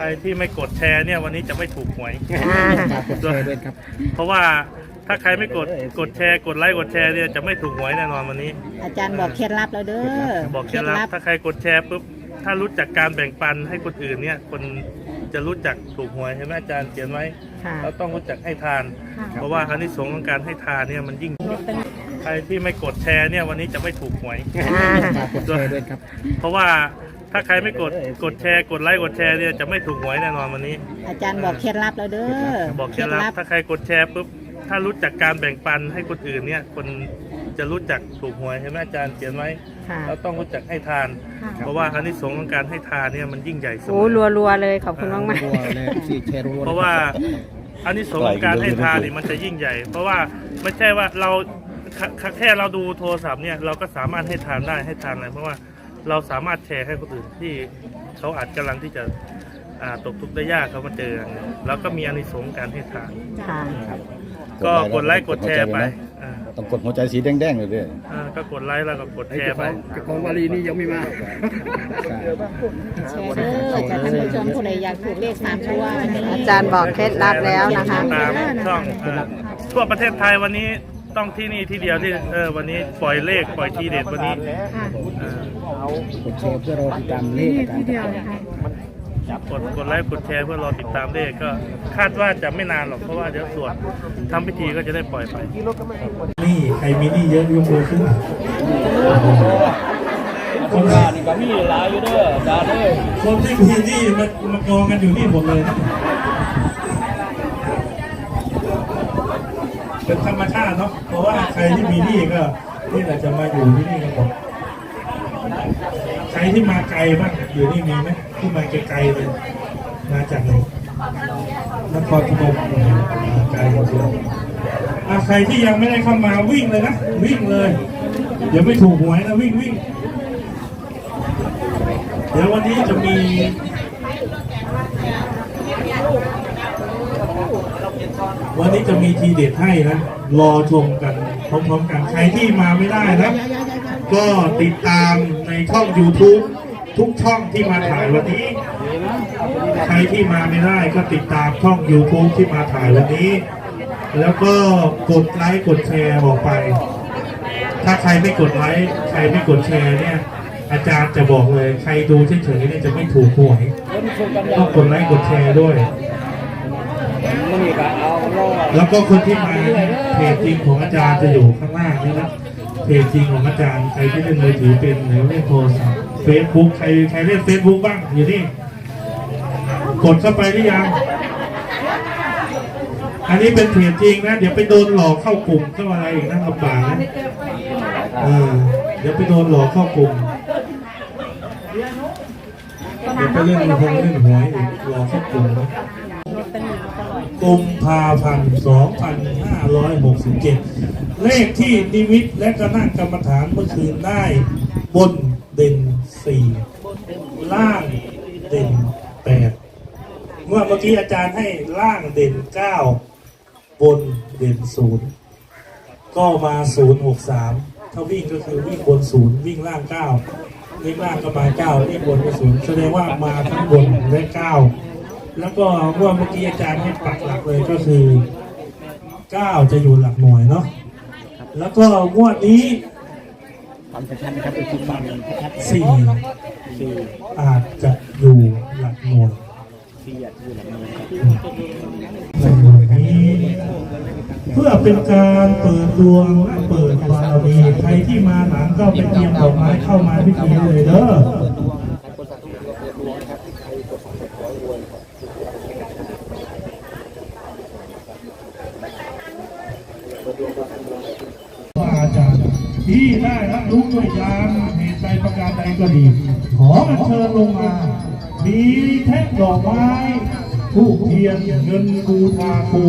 ใครที่ไม่กดแชร์เนี่ยวันนี้จะไม่ถูกหวยอ่ากดแชร์ด้วยครับ เพราะว่าถ้าใครไม่กดกดแชร์กดไลค์กดแชร์เนี่ยจะไม่ถูกหวยแน่นอนวันนี้ อาจารย์บอกเคล็ดลับแล้วเด้อบอกเคล็ดลับถ้าใครกดแชร์ปุ๊บถ้ารู้จักการแบ่งปันให้คนอื่นเนี่ยคนจะรู้จักถูกหวยเห็นไหมอาจารย์เขียนไว้ค่ะเราต้องรู้จักให้ทานค่ะเพราะว่าอานิสงส์ของการให้ทานเนี่ยมันยิ่งใครที่ไม่กดแชร์เนี่ยวันนี้จะไม่ถูกหวยอ่ากดแชร์ด้วยครับ เพราะว่า ถ้าใครไม่กดกดแชร์กดไลค์กดแชร์เนี่ยจะไม่ถูกหวยแน่นอนวันนี้ อาจารย์บอกเคล็ดลับแล้วเด้อบอกเคล็ดลับถ้าใครกดแชร์ปุ๊บถ้ารู้จักการแบ่งปันให้คนอื่นเนี่ยคนจะรู้จักถูกหวยเห็นไหมอาจารย์เขียนไว้ค่ะเราต้องรู้จักให้ทานค่ะเพราะว่าอานิสงส์ของการให้ทานเนี่ยมันยิ่งใหญ่เสมโอ้อรัวๆเลยขอบคุณมากมากรัวเลยสี่แชร์รัวเพราะว่าอานิสงส์ของการให้ทานนี่มันจะยิ่งใหญ่ เพราะว่าไม่ใช่ว่าเราแค่แค่เราดูโทรศัพท์เนี่ยเราก็สามารถให้ทานได้ให้ทานอะไรเพราะว่า เราสามารถแชร์ให้คนอื่นที่เขาอาจกำลังที่จะอ่าตกทุกข์ได้ยากเขามาเจอกันเนี่ยแล้วก็มีอานิสงส์การให้ทานค่ะก็กดไลค์กดแชร์ไปอ่าต้องกดหัวใจสีแดงๆเลยด้วยอ่าก็กดไลค์แล้วก็กดแชร์ไปของวารีนี่ยังไม่มาแชร์เด้อจะท่านผู้ชมผู้ใดอยากถูกเลขสามตัววันนี้อาจารย์บอกเคล็ดลับแล้วนะคะตามช่องอ่าทั่วประเทศไทยวันนี้ต้องที่นี่ที่เดียวที่เออวันนี้ปล่อยเลขปล่อยทีเด็ดวันนี้อ่า กดแชร์เพื่อรอติดตามเลขอาจารย์กดกดไลค์กดแชร์เพื่อรอติดตามเลขก็คาดว่าจะไม่นานหรอกเพราะว่าเดี๋ยวสวดทำพิธีก็จะได้ปล่อยไปนี่ใครมีนี่เยอะยกมือขึ้นคนด่านี่ก็มีหลายอยู่เด้อดาเด้อคนที่มีนี่มามากองกันอยู่นี่หมดเลยเป็นธรรมชาติเนาะเพราะว่าใครที่มีนี่ก็นี่แหละจะมาอยู่ที่นี่กันหมด รที่มาไกลบ้างอยู่นี่มีไหมที่มาไกลๆเลยมาจากไหนนครพนมมาไกลหมดเยอะใครที่ยังไม่ได้เข้ามาวิ่งเลยนะวิ่งเลย เดี๋ยวไม่ถูกหวยนะวิ่งวิ่งเดี๋ยววันนี้จะมีวันนี้จะมีทีเด็ดให้นะ รอชมกันพร้อมๆกัน ใครที่มาไม่ได้นะ ก็ติดตามในช่อง YouTube ทุกช่องที่มาถ่ายวันนี้ ใครที่มาไม่ได้ก็ติดตามช่อง YouTube ที่มาถ่ายวันนี้ แล้วก็กดไลค์กดแชร์ออกไป ถ้าใครไม่กดไลค์ใครไม่กดแชร์เนี่ยอาจารย์จะบอกเลยใครดูเฉยๆเนี่ยจะไม่ถูกหวยต้องกดไลค์กดแชร์ด้วย แล้วก็คนที่มาเนี่ยเพจจริงของอาจารย์จะอยู่ข้างล่างนี่นะ เพจจริงของอาจารย์ ใครที่เล่นมือถือเป็นหรือเล่นโทรศัพท์เฟซบุ๊กใครใครเล่นเฟซบุ๊กบ้างอยู่นี่ กดเข้าไปหรือยัง อันนี้เป็นเพจจริงนะ เดี๋ยวไปโดนหลอกเข้ากลุ่มเข้าอะไรอีกนะลำบากนะเออเดี๋ยวไปโดนหลอกเข้ากลุ่มเดี๋ยวไปเล่นคงเล่นหวยอีกหลอกเข้ากลุ่มนะ กุมภาพันธ์2567 เลขที่นิมิตและก็นั่งกรรมฐานเมื่อคืนได้บนเด่น4ล่างเด่น8เมื่อเมื่อกี้อาจารย์ให้ล่างเด่น9บนเด่น0ก็มา063ถ้าวิ่งก็คือวิ่งบน0วิ่งล่าง9วิ่งล่างก็มา9วิ่งบนก็0แสดงว่ามาทั้งบนและ9 แล้วก็เมื่อเมื่อกี้อาจารย์ให้ปักหลักเลยก็คือ9จะอยู่หลักหน่วยเนาะแล้วก็งวดนี้ฟังชัดๆนะครับไปคิดฟังชัดสี่อาจจะอยู่หลักหน่วยสี่อยากอยู่หลังนี้ครับหลักหน่วยนี้เพื่อเป็นการเปิดดวงและเปิดบารมีใครที่มาหลังก็ไปเตรียมดอกไม้เข้ามาพิธีเลยเด้อ ว่า อาจารย์ที่ได้รับรู้ด้วยยานเหตุใดประการใดก็ดี ขออัญเชิญลงมา มีแท่งดอกไม้ทูกเทียนเงินกูทาคู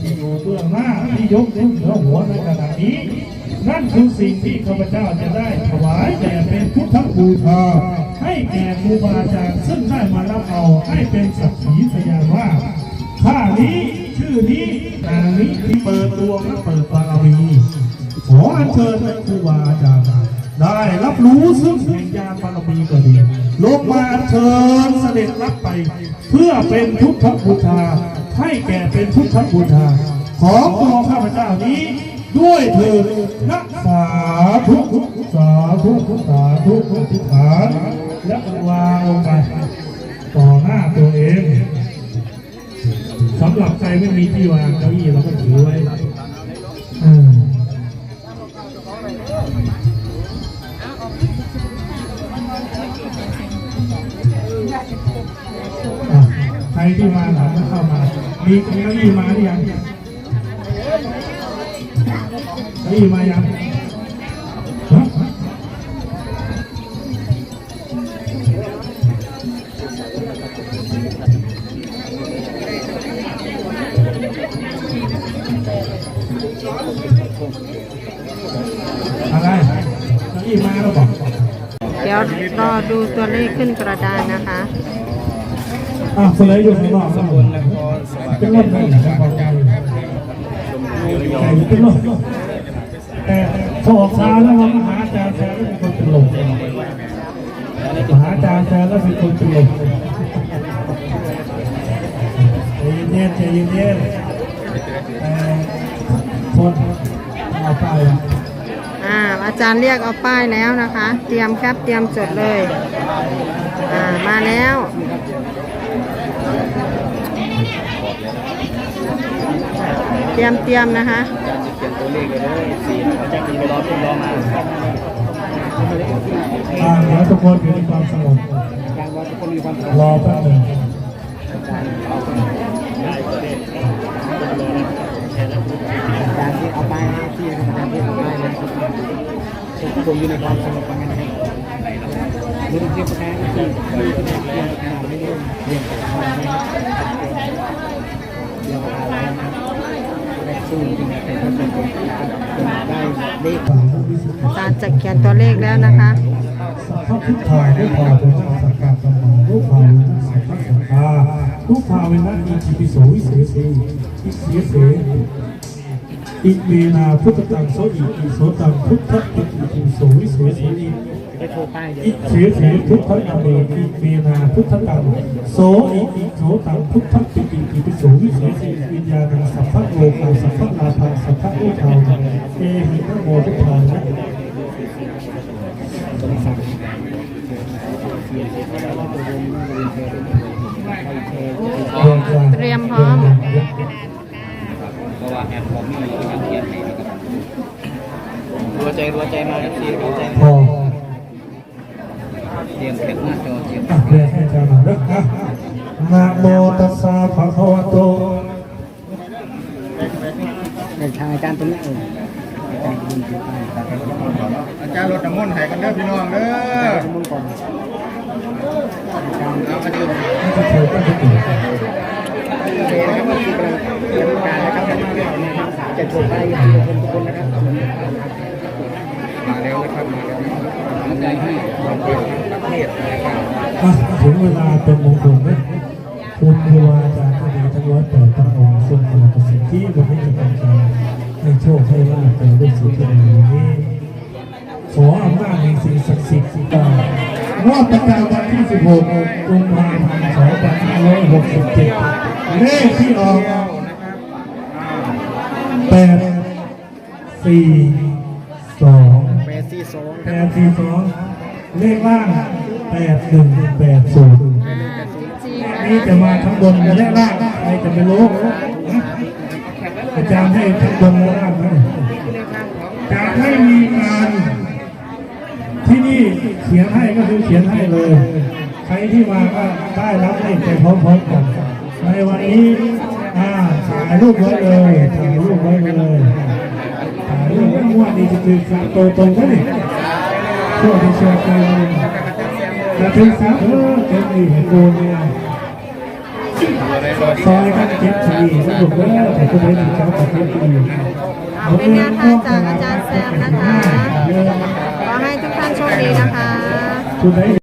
ที่อยู่เบื้องหน้าที่ยกขึ้นเหนือหัวในขณะนี้ นั่นคือสิ่งที่ข้าพเจ้าจะได้ถวายแด่เป็นพุทธบูชา ให้แก่ครูบาอาจารย์ซึ่งได้มารับเอาให้เป็นสักขีพยานว่าข้านี้ชื่อนี้นางนี้ที่เปิดดวงและเปิดบารมีขออัญเชิญครูบาอาจารย์ได้รับรู้ซึ่งแห่งญาณบารมีก็ดีลงมาเชิญเสด็จรับไป เพื่อเป็นพุทธบูชาให้แก่เป็นพุทธบูชาของตัวข้าพเจ้านี้ ด้วยเถิดนักสาธุสาธุสาธุอธิษฐานและวางลงไปต่อหน้าตัวเองสำหรับใครไม่มีที่วางเก้าอี้เราก็ถือไว้ใครที่มาหลังก็เข้ามา มีเก้าอี้มาหรือยัง อี้มายังฮะอะไรเก้าอี้มาแล้วบอกเดี๋ยวรอดูตัวเลขขึ้นกระดานนะคะอะเสลยอยู่ข้างนอกแล้วเป็นรถไหนนะครับใจใจเป็นรถแต่พออกช้าแล้วมันมหาจารย์แซนแล้วเป็นคนเป็นลมมหาจารย์แซนแล้วเป็นคนเป็นลมใจเย็นๆใจเย็นๆคนเอาไปอ่าอาจารย์เรียกเอาป้ายแล้วนะคะ เตรียมแคปเตรียมจดเลย อ่ามาแล้ว เตรียมเตรียมนะคะเขียนตัวเลขเลยเลยสี่เขาจะมีไปรอจนรอมาอ่าเดี๋ยวทุกคนอยู่ความสงบการว่าทุกคนมีความสุขรอแป๊บหนึ่งการเอาได้ตัวเลขการที่เอาไปที่การที่เอาไปเลยทุกคนอยู่ในความสงบกันนะครับรุ่นเทียบกันที่มีคะแนนเรียนกันไม่ได้เรียนกันนะครับเรียนกันนะครับ และสู้จริงๆเป็นคนเป็นคนได้เลขอาจะเขียนตัวเลขแล้วนะคะสัพพะพุทธาลูกภาเวนะสักกาสัมมาลูกภาเวนะสัพพะสังฆาลูกภาเวนะอิจิปิโสวิเศษสีอิเสียเสอิเมนาพุทธตังโสอิอิโสตังพุทธอิจิปิโสวิเศษสี ไปโทรป้ายเดี๋ยวอิเสียเสพุทธนาเมอิเมนาพุทธตังโสอิอิโสตังพุทธอิจิปิโสวิเศษสีวิญญาณสัพพะโลกังสัพพะนาภังสัพพะอุทาวเอหินะโมพุทธานะต้องสั่งเตรียมพร้อมเพราะว่าแอปผมมีการเขียนให้นะครับรัวใจรัวใจมาแล้วสีรัวใจพอ เตรียมเพชรหน้าจอเตรียมอะเรียนให้อาจารย์หน่อยนะอะนะโมตัสสะภะคะวะโตเป็นทางอาจารย์ตรงนี้เองอาจารย์ตรงนี้อาจารย์รถน้ำมนต์ให้กันเด้อพี่น้องเด้อมุ่งก่อนอาจารย์เอามาดื่มไม่ใช่เธอก็จะตื่นนะครับว่าคือกำลังเตรียมการนะครับจะโชว์ป้ายให้ทุกคนนะครับมาแล้วนะครับมาแล้วทำใจให้ความเป็นประ เทศถึงเวลาเป็นมงคลนะคุณเทอาจารย์ก็ดีทั้งร้อยแปดตองค์ทรงมีประสิทธิวันนี้จะเป็นการให้โชคให้ลาภเป็นด้วยสุขใจนี้ขออำนาจในสิ่งศักดิ์สิทธิ์ต่อรอบประกาศวันที่ 16กุมภาพันธ์2567 เลขที่ออก8 4 2 8 4 2 8 4 2 เลขล่างแปดหนึ่งแปดศูนย์อ่าจริงๆนะนี่จะมาทั้งบนและล่างใครจะไปรู้อาจารย์ให้ทั้งบนและล่างนะจะให้มีการที่นี่เขียนให้ก็คือเขียนให้เลย ใครที่มาก็ได้รับเลขไปพร้อมๆกันในวันนี้อ่าถ่ายรูปไว้เลยถ่ายรูปไว้เลยถ่ายรูปไว้ว่าดีจะคือการโตตรงก็ดิ ช่วยที่ช่วยกันจะถึงสามเออเก็บอีกเห็นโดนเนี่ยซอยกันเก็บทีสนุกแล้วแต่ก็ไม่ได้เจ้าของเก็บทีเป็นแนวทางจากอาจารย์แซมนะคะ ขอให้ทุกท่านโชคดีนะคะคุณได้